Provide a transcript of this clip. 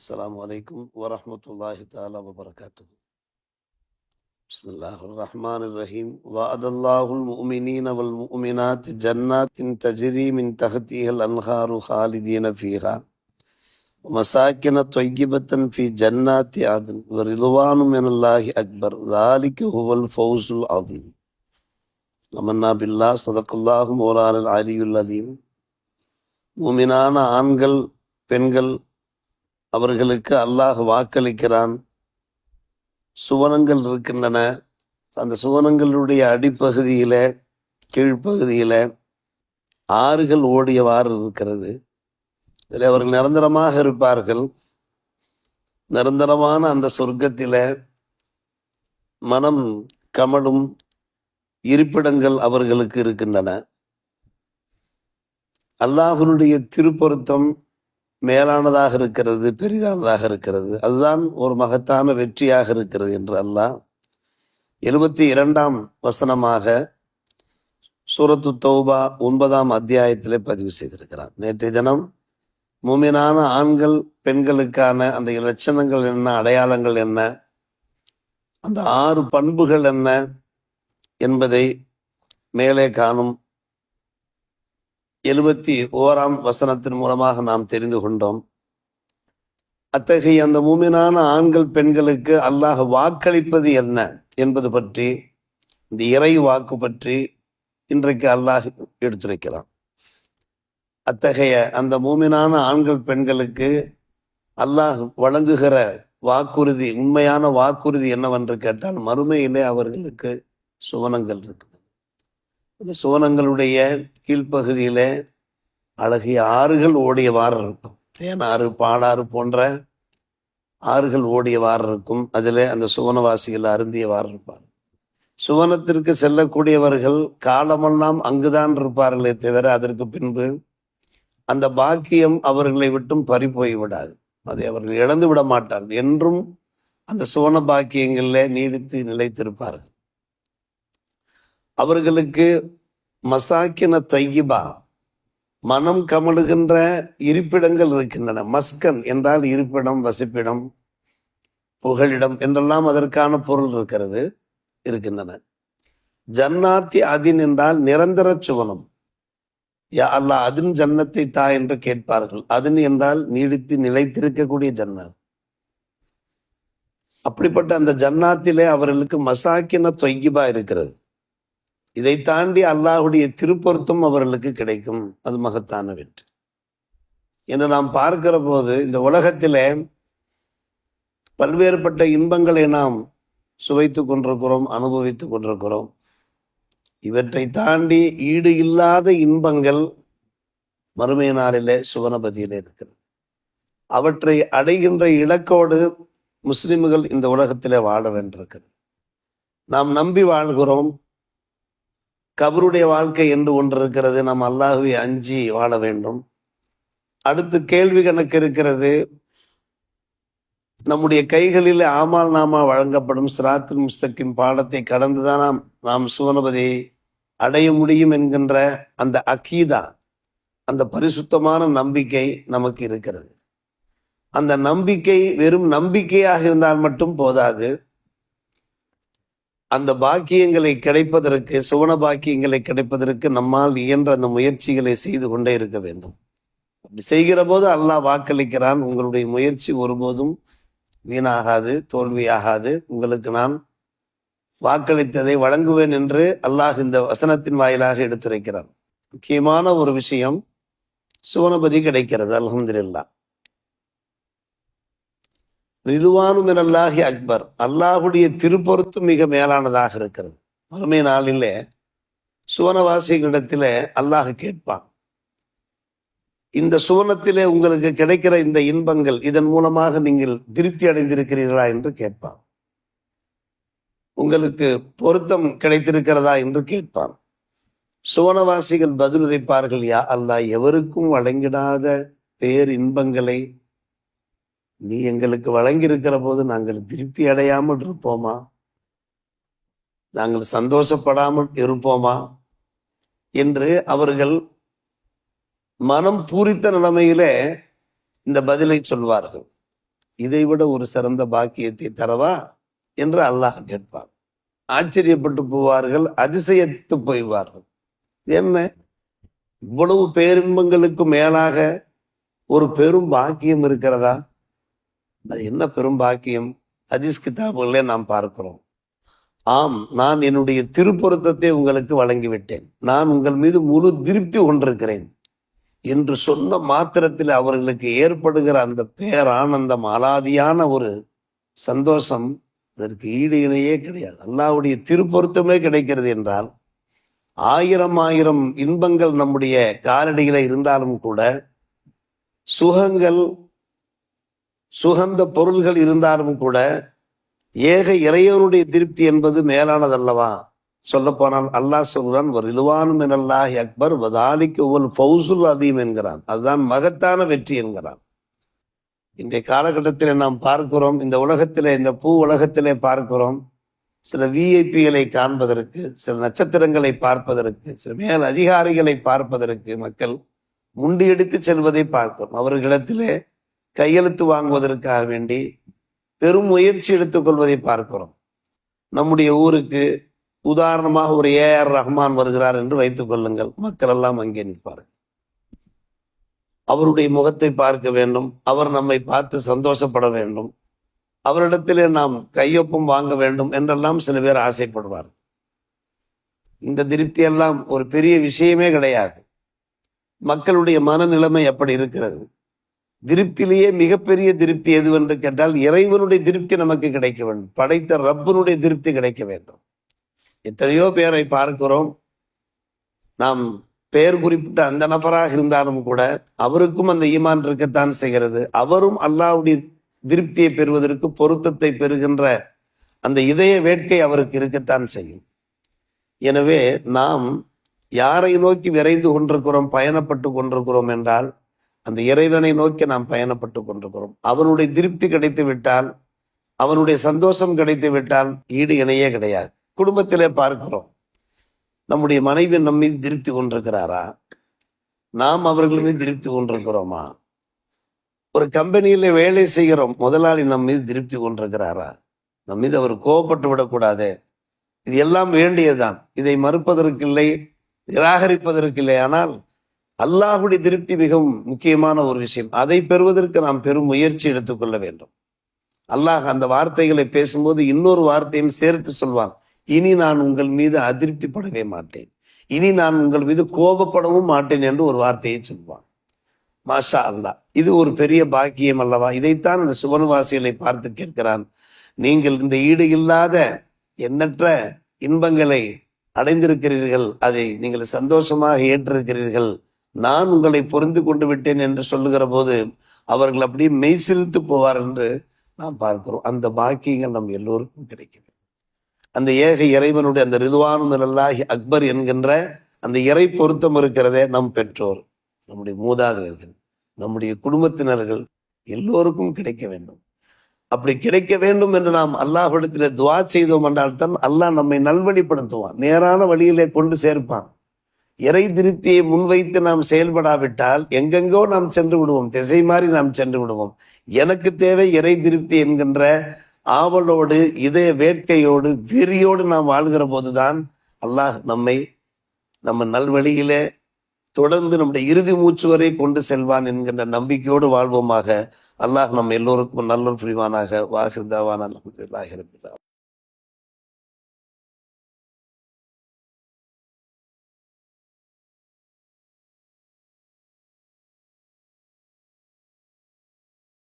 السلام عليكم ورحمة الله تعالى وبركاته بسم الله الرحمن الرحيم وعد الله المؤمنين والمؤمنات جنات تجري من تحتها الأنهار خالدين فيها ومساكن طيبة في جنات عدن ورضوان من الله أكبر ذلك هو الفوز العظيم آمنا بالله صدق الله مولانا العلي العظيم மூமினான ஆண்கள் பெண்கள் அவர்களுக்கு அல்லாஹ் வாக்களிக்கிறான். சுவனங்கள் இருக்கின்றன. அந்த சுவனங்களுடைய அடிப்பகுதியில கீழ்ப்பகுதியில் ஆறுகள் ஓடியவாறு இருக்கிறது. இதில் அவர்கள் நிரந்தரமாக இருப்பார்கள். நிரந்தரமான அந்த சொர்க்கத்தில் மனம் கமலும் இருப்பிடங்கள் அவர்களுக்கு இருக்கின்றன. அல்லாஹனுடைய திருப்பொருத்தம் மேலானதாக இருக்கிறது பெரிதானதாக இருக்கிறது. அதுதான் ஒரு மகத்தான வெற்றியாக இருக்கிறது என்று அல்லாஹ் எழுபத்தி இரண்டாம் வசனமாக சூரத்து தௌபா ஒன்பதாம் அத்தியாயத்திலே பதிவு செய்திருக்கிறார். நேற்றைய தினம் மூமினான ஆண்கள் பெண்களுக்கான அந்த இலட்சணங்கள் என்ன அடையாளங்கள் என்ன அந்த ஆறு பண்புகள் என்ன என்பதை மேலே காணும் எழுபத்தி ஓராம் வசனத்தின் மூலமாக நாம் தெரிந்து கொண்டோம். அத்தகைய அந்த மூமினான ஆண்கள் பெண்களுக்கு அல்லாஹ் வாக்களிப்பது என்ன என்பது பற்றி இந்த இறை வாக்கு பற்றி இன்றைக்கு அல்லாஹ் எடுத்துரைக்கிறான். அத்தகைய அந்த மூமினான ஆண்கள் பெண்களுக்கு அல்லாஹ் வழங்குகிற வாக்குறுதி உண்மையான வாக்குறுதி என்னவென்று கேட்டால் மறுமையிலே அவர்களுக்கு சுவனங்கள் இருக்கு இந்த சுவனங்களுடைய கீழ்ப்பகுதியில் அழகிய ஆறுகள் ஓடியவாறு இருக்கும். தேனாறு பாலாறு போன்ற ஆறுகள் ஓடியவாறு இருக்கும். அதில் அந்த சுவனவாசிகள் அருந்தியவாறு இருப்பார் சுவனத்திற்கு செல்லக்கூடியவர்கள் காலமெல்லாம் அங்குதான் இருப்பார்களே தவிர அதற்கு பின்பு அந்த பாக்கியம் அவர்களை விட்டும் பறி போய்விடாது அதை அவர்கள் இழந்து விட மாட்டார்கள். என்றும் அந்த சுவன பாக்கியங்களில் நீடித்து நிலைத்திருப்பார்கள். அவர்களுக்கு மசாக்கின தொய்யிபா மனம் கமழுகின்ற இருப்பிடங்கள் இருக்கின்றன. மஸ்கன் என்றால் இருப்பிடம் வசிப்பிடம் புகழிடம் என்றெல்லாம் அதற்கான பொருள் இருக்கிறது இருக்கின்றன. ஜன்னாத்தி அதின் என்றால் நிரந்தர சுவனம். யா அல்லா அதின் ஜன்னத்தை தா என்று கேட்பார்கள். அதின் என்றால் நீடித்து நிலைத்திருக்கக்கூடிய ஜன்னாத் அப்படிப்பட்ட அந்த ஜன்னாத்திலே அவர்களுக்கு மசாக்கின தொய்கிபா இருக்கிறது. இதை தாண்டி அல்லாஹுடைய திருப்பொருத்தம் அவர்களுக்கு கிடைக்கும். அது மகத்தான வெற்றி. என்று நாம் பார்க்கிற போது இந்த உலகத்திலே பல்வேறுபட்ட இன்பங்களை நாம் சுவைத்து கொண்டிருக்கிறோம் அனுபவித்துக் கொண்டிருக்கிறோம். இவற்றை தாண்டி ஈடு இல்லாத இன்பங்கள் மறுமை நாளிலே சுவனபதியில் இருக்கிறது. அவற்றை அடைகின்ற இலக்கோடு முஸ்லிம்கள் இந்த உலகத்திலே வாழ வேண்டியிருக்கிறது. நாம் நம்பி வாழ்கிறோம் கபருடைய வாழ்க்கை என்று ஒன்று இருக்கிறது. நாம் அல்லாஹுவை அஞ்சி வாழ வேண்டும். அடுத்து கேள்வி கணக்கு இருக்கிறது. நம்முடைய கைகளில் ஆமால் நாமா வழங்கப்படும் சிராத்தின் முஸ்தக்கின் பாடத்தை கடந்துதான் நாம் நாம் சுவனபதி அடைய முடியும் என்கின்ற அந்த அகீதா அந்த பரிசுத்தமான நம்பிக்கை நமக்கு இருக்கிறது. அந்த நம்பிக்கை வெறும் நம்பிக்கையாக இருந்தால் மட்டும் போதாது. அந்த பாக்கியங்களை கிடைப்பதற்கு சுவன பாக்கியங்களை கிடைப்பதற்கு நம்மால் இயன்ற அந்த முயற்சிகளை செய்து கொண்டே இருக்க வேண்டும். அப்படி செய்கிற போது அல்லாஹ் வாக்களிக்கிறான் உங்களுடைய முயற்சி ஒருபோதும் வீணாகாது தோல்வியாகாது. உங்களுக்கு நான் வாக்களித்ததை வழங்குவேன் என்று அல்லாஹ் இந்த வசனத்தின் வாயிலாக எடுத்துரைக்கிறான். முக்கியமான ஒரு விஷயம் சுவனபதி கிடைக்கிறது அலமதுல்லா ரிதுவானும் அல்லாஹி அக்பர். அல்லாஹுடைய திருப்பொருத்து மிக மேலானதாக இருக்கிறது. மறுமை நாளிலே சுவனவாசிகளிடத்தில் அல்லாஹ் கேட்பான். இந்த சுவனத்திலே உங்களுக்கு கிடைக்கிற இந்த இன்பங்கள் இதன் மூலமாக நீங்கள் திருப்தி அடைந்திருக்கிறீர்களா என்று கேட்பான். உங்களுக்கு பொருத்தம் கிடைத்திருக்கிறதா என்று கேட்பான். சுவனவாசிகள் பதிலுரைப்பார்கள் யா அல்லாஹ் எவருக்கும் வழங்கிடாத பேர் இன்பங்களை நீ எங்களுக்கு வழங்கியிருக்கிற போது நாங்கள் திருப்தி அடையாமல் இருப்போமா? நாங்கள் சந்தோஷப்படாமல் இருப்போமா? என்று அவர்கள் மனம் பூரித்த நிலைமையிலே இந்த பதிலை சொல்வார்கள். இதைவிட ஒரு சிறந்த பாக்கியத்தை தரவா என்று அல்லாஹ் கேட்பான். ஆச்சரியப்பட்டு போவார்கள் அதிசயத்து போய்வார்கள். என்ன? இவ்வளவு பேரின்பங்களுக்கு மேலாக ஒரு பெரும் பாக்கியம் இருக்கிறதா? அது என்ன பெரும் பாக்கியம்? ஹதீஸ் கிதாபுகளே நாம் பார்க்கிறோம். ஆம் நான் என்னுடைய திருப்பொருத்தத்தை உங்களுக்கு வழங்கிவிட்டேன். நான் உங்கள் மீது முழு திருப்தி கொண்டிருக்கிறேன். என்று சொன்ன மாத்திரத்தில் அவர்களுக்கு ஏற்படுகிற அந்த பேரானந்தம் அலாதியான ஒரு சந்தோஷம் அதற்கு ஈடு இணையே கிடையாது. அல்லாவுடைய திருப்பொருத்தமே கிடைக்கிறது என்றால் ஆயிரம் ஆயிரம் இன்பங்கள் நம்முடைய காலடியில இருந்தாலும் கூட சுகங்கள் சுகந்த பொருள்கள் இருந்தாலும் கூட ஏக இறையவனுடைய திருப்தி என்பது மேலானதல்லவா? சொல்ல போனால் அல்லாஹ் சொல்கிறான் இதுவானும் அல்லாஹ் அக்பர் வதாலிக்கு ஒவ்வொரு ஃபவுசுல் அதீம் என்கிறான். அதுதான் மகத்தான வெற்றி என்கிறான். இன்றைய காலகட்டத்தில் நாம் பார்க்கிறோம் இந்த உலகத்திலே இந்த பூ உலகத்திலே பார்க்கிறோம் சில விஐபிகளை காண்பதற்கு சில நட்சத்திரங்களை பார்ப்பதற்கு சில மேல் அதிகாரிகளை பார்ப்பதற்கு மக்கள் முண்டியடித்து செல்வதை பார்க்கிறோம். அவர்களிடத்திலே கையெழுத்து வாங்குவதற்காக வேண்டி பெரும் முயற்சி எடுத்துக்கொள்வதை பார்க்கிறோம். நம்முடைய ஊருக்கு உதாரணமாக ஒரு ஏ ஆர் ரஹ்மான் வருகிறார் என்று வைத்துக் கொள்ளுங்கள். மக்கள் எல்லாம் அங்கே நிற்பார்கள். அவருடைய முகத்தை பார்க்க வேண்டும். அவர் நம்மை பார்த்து சந்தோஷப்பட வேண்டும். அவரிடத்திலே நாம் கையொப்பம் வாங்க வேண்டும் என்றெல்லாம் சில பேர் ஆசைப்படுவார். இந்த திருப்தி எல்லாம் ஒரு பெரிய விஷயமே கிடையாது. மக்களுடைய மனநிலைமை எப்படி இருக்கிறது. திருப்தியிலேயே மிகப்பெரிய திருப்தி எதுவென்று கேட்டால் இறைவனுடைய திருப்தி நமக்கு கிடைக்க வேண்டும். படைத்த ரப்பனுடைய திருப்தி கிடைக்க வேண்டும். எத்தனையோ பேரை பார்க்கிறோம். நாம் பெயர் குறிப்பிட்ட அந்த நபராக இருந்தாலும் கூட அவருக்கும் அந்த ஈமான் இருக்கத்தான் செய்கிறது. அவரும் அல்லாவுடைய திருப்தியை பெறுவதற்கு பொருத்தத்தை பெறுகின்ற அந்த இதய வேட்கை அவருக்கு இருக்கத்தான் செய்யும். எனவே நாம் யாரை நோக்கி விரைந்து கொண்டிருக்கிறோம் பயணப்பட்டு கொண்டிருக்கிறோம் என்றால் அந்த இறைவனை நோக்கி நாம் பயணப்பட்டு கொண்டிருக்கிறோம். அவனுடைய திருப்தி கிடைத்து விட்டால் அவனுடைய சந்தோஷம் கிடைத்து விட்டால் ஈடு இணையே கிடையாது. குடும்பத்திலே பார்க்கிறோம். நம்முடைய மனைவி நம் மீது திருப்தி கொண்டிருக்கிறாரா? நாம் அவர்கள் மீது திருப்தி கொண்டிருக்கிறோமா? ஒரு கம்பெனியில வேலை செய்கிறோம். முதலாளி நம் மீது திருப்தி கொண்டிருக்கிறாரா? நம் மீது அவர் கோபப்பட்டு விடக்கூடாது. இது எல்லாம் வேண்டியதுதான். இதை மறுப்பதற்கில்லை நிராகரிப்பதற்கில்லை. ஆனால் அல்லாஹுடைய திருப்தி மிகவும் முக்கியமான ஒரு விஷயம். அதை பெறுவதற்கு நாம் பெரும் முயற்சி எடுத்துக்கொள்ள வேண்டும். அல்லாஹ் அந்த வார்த்தைகளை பேசும்போது இன்னொரு வார்த்தையும் சேர்த்து சொல்வான். இனி நான் உங்கள் மீது அதிருப்திப்படவே மாட்டேன். இனி நான் உங்கள் மீது கோபப்படவும் மாட்டேன் என்று ஒரு வார்த்தையை சொல்வான். மாஷா அல்லா இது ஒரு பெரிய பாக்கியம் அல்லவா? இதைத்தான் அந்த சுவனவாசிகளை பார்த்து கேட்கிறான். நீங்கள் இந்த ஈடு இல்லாத எண்ணற்ற இன்பங்களை அடைந்திருக்கிறீர்கள். அதை நீங்கள் சந்தோஷமாக ஏற்றிருக்கிறீர்கள். நான் உங்களை பொருந்து கொண்டு விட்டேன் என்று சொல்லுகிற போது அவர்கள் அப்படியே மெய்சிலித்து போவார் என்று நாம் பார்க்கிறோம். அந்த பாக்கியங்கள் நம் எல்லோருக்கும் கிடைக்கும் அந்த ஏக இறைவனுடைய அந்த ரிதுவானும் அல்லாஹி அக்பர் என்கின்ற அந்த இறை பொருத்தம் இருக்கிறதே நம் பெற்றோர் நம்முடைய மூதாதையர்கள் நம்முடைய குடும்பத்தினர்கள் எல்லோருக்கும் கிடைக்க வேண்டும். அப்படி கிடைக்க வேண்டும் என்று நாம் அல்லாஹிடத்துல துவா செய்தோம் என்றால் தான் அல்லாஹ் நம்மை நல்வழிப்படுத்துவான். நேரான வழியிலே கொண்டு சேர்ப்பான். இறை திருப்தியை முன்வைத்து நாம் செயல்படாவிட்டால் எங்கெங்கோ நாம் சென்று விடுவோம். திசை மாறி நாம் சென்று விடுவோம். எனக்கு தேவை இறை திருப்தி என்கின்ற ஆவலோடு இதய வேட்கையோடு வெறியோடு நாம் வாழ்கிற போதுதான் அல்லாஹ் நம்மை நம்ம நல்வழியிலே தொடர்ந்து நம்முடைய இறுதி மூச்சு வரை கொண்டு செல்வான் என்கின்ற நம்பிக்கையோடு வாழ்வோமாக. அல்லாஹ் நம்ம எல்லோருக்கும் நல்லொரு புரிவானாக. வாகிருந்தாவான் அலமதுல்லாஹிரபில்லா